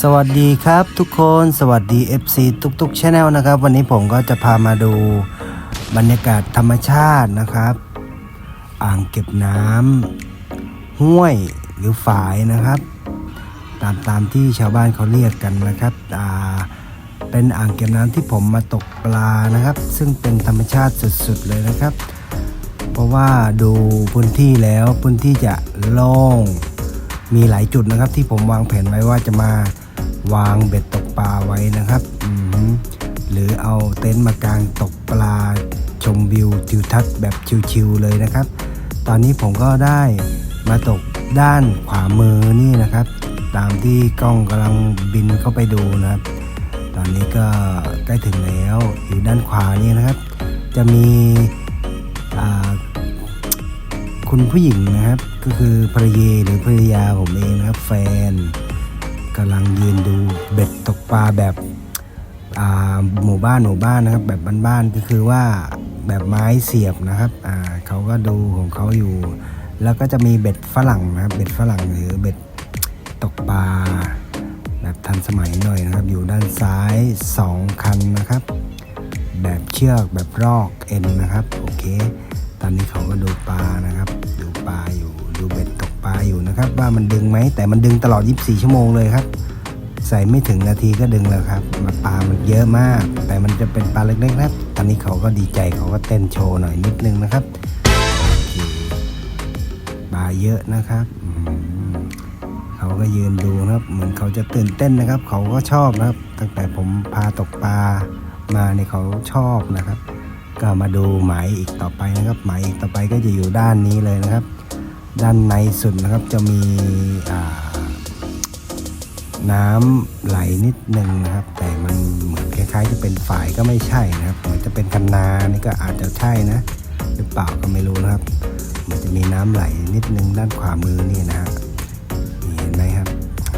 สวัสดีครับทุกคนสวัสดี FC ทุกๆช anel นะครับ วันนี้ผมก็จะพามาดูบรรยากาศธรรมชาตินะครับ อ่างเก็บน้ำห้วยหรือฝายนะครับ ตามตามที่ชาวบ้านเขาเรียกกันนะครับอ่าเป็นอ่างเก็บน้ำที่ผมมาตกปลานะครับ ซึ่งเป็นธรรมชาติสุดๆเลยนะครับ เพราะว่าดูพื้นที่แล้วพื้นที่จะโล่ง มีหลายจุดนะครับที่ผมวางแผนไว้ว่าจะมาวางเบ็ดตกปลาไว้นะครับหรือเอาเต็นท์มากางตกปลาชมวิวทิวทัศน์แบบชิวๆเลยนะครับ ตอนนี้ผมก็ได้มาตกด้านขวามือนี่นะครับ ตามที่กล้องกำลังบินเข้าไปดูนะครับ ตอนนี้ก็ใกล้ถึงแล้วอยู่ด้านขวานี่นะครับ จะมี คุณผู้หญิงนะครับ ก็คือภรรยาหรือภรรยาผมเองนะครับ แฟนกำลังยืนดูเบ็ดตกปลาแบบหมู่บ้านหมู่บ้านนะครับ แบบบ้านๆก็คือว่าแบบไม้เสียบนะครับอ่าเขาก็ดูของเขาอยู่ แล้วก็จะมีเบ็ดฝรั่งนะครับ เบ็ดฝรั่งหรือเบ็ดตกปลาแบบทันสมัยหน่อยนะครับ อยู่ด้านซ้ายสองคันนะครับ แบบเชือกแบบรอกเอ็นนะครับ โอเค ตอนนี้เขาก็ดูปลานะครับ ดูปลาอยู่ดูเบ็ดตกปลาอยู่นะครับ ว่ามันดึงไหมแต่มันดึงตลอด 24 ชั่วโมงเลยครับ ใส่ไม่ถึงนาทีก็ดึงแล้วครับ มาปลามันเยอะมาก แต่มันจะเป็นปลาเล็กๆนะครับ ตอนนี้เขาก็ดีใจเขาก็เต้นโชว์หน่อยนิดนึงนะครับปลาเยอะนะครับเขาก็ยืนดูนะครับ เหมือนเขาจะตื่นเต้นนะครับ เขาก็ชอบนะครับ ตั้งแต่ผมพาตกปลา มาเนี่ยเขาชอบนะครับ ก็มาดูหมายอีกต่อไปนะครับ หมายอีกต่อไปก็จะอยู่ด้านนี้เลยนะครับ ด้านในสุดนะครับจะมีน้ำไหลนิดนึงนะครับ แต่มันเหมือนคล้ายๆ จะเป็นฝายก็ไม่ใช่นะครับเหมือนจะเป็นคันนานี่ก็อาจจะใช่นะ หรือเปล่าก็ไม่รู้นะครับ มันจะมีน้ำไหลนิดนึงด้านขวามือนี่นะฮะเห็นไหมครับ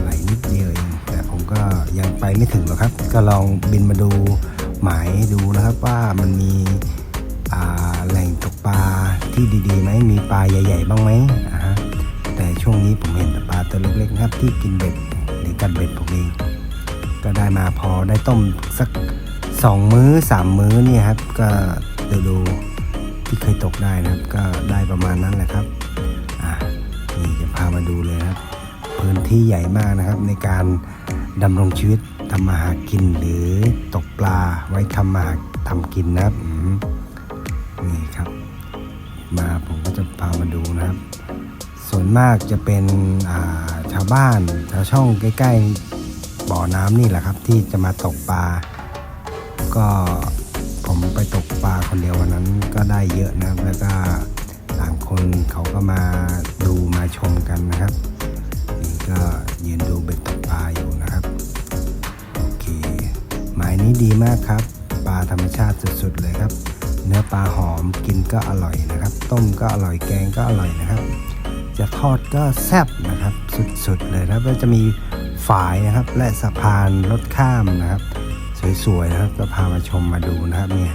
ไหลนิดเดียวเองแต่ผมก็ยังไปไม่ถึงหรอกครับ ก็ลองบินมาดู หมายดูนะครับว่ามันมีแหล่งตกปลาที่ดีๆไหมมีปลาใหญ่ ๆ บ้างไหมฮะแต่ช่วงนี้ผมเห็นแต่ปลาตัวเล็กๆครับที่กินเบ็ดหรือกัดเบ็ดผมเองก็ได้มาพอได้ต้มสักสองมื้อสามมื้อนี่ครับก็ดูดูที่เคยตกได้นะครับ ก็ได้ประมาณนั้นแหละครับอ่านี่จะพามาดูเลยครับ พื้นที่ใหญ่มากนะครับในการ ดำรงชีวิตทำมาหากินหรือตกปลาไว้ทำมาทำกินนะครับนี่ครับ มาผมก็จะพามาดูนะครับ ส่วนมากจะเป็นาชาวบ้านชาวช่องใกล้ ๆ บ่อน้ำนี่แหละครับ ที่จะมาตกปลา ก็ผมไปตกปลาคนเดียววันนั้นก็ได้เยอะนะครับ แล้วก็ต่างคนเขาก็มาดูมาชมกันนะครับ ก็ยืนดูเบ็ดตกปลาอยู่นะครับ โอเค หมายนี้ดีมากครับ ปลาธรรมชาติสุดๆเลยครับ เนื้อปลาหอมกินก็อร่อยนะครับ ต้มก็อร่อยแกงก็อร่อยนะครับ จะทอดก็แซ่บนะครับสุดๆเลยนะครับแล้วจะมีฝายนะครับ และสะพานรถข้ามนะครับ สวยๆนะครับก็พามาชมมาดูนะครับเนี่ย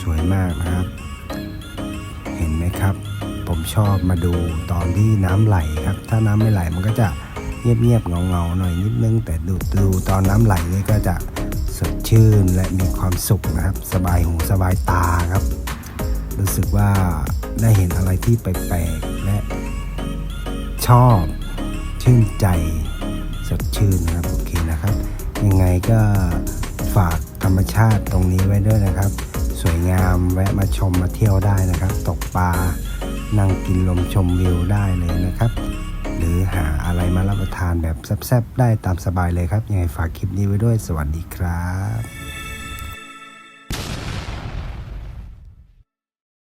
สวยมากนะครับ เห็นไหมครับ ผมชอบมาดูตอนที่น้ำไหลครับ ถ้าน้ำไม่ไหลมันก็จะ เงียบๆเงาๆหน่อยนิดนึง แต่ดูดูตอนน้ำไหลนี่ก็จะสดชื่นและมีความสุขนะครับ สบายหูสบายตาครับ รู้สึกว่าได้เห็นอะไรที่แปลกๆและชอบชื่นใจสดชื่นนะครับโอเคนะครับ ยังไงก็ฝากธรรมชาติตรงนี้ไว้ด้วยนะครับ สวยงามแวะมาชมมาเที่ยวได้นะครับ ตกปลานั่งกินลมชมวิวได้เลยนะครับ หรือหาอะไรมารับประทานแบบแซ่บๆได้ตามสบายเลยครับยังไงฝากคลิปนี้ไว้ด้วยสวัสดีครับ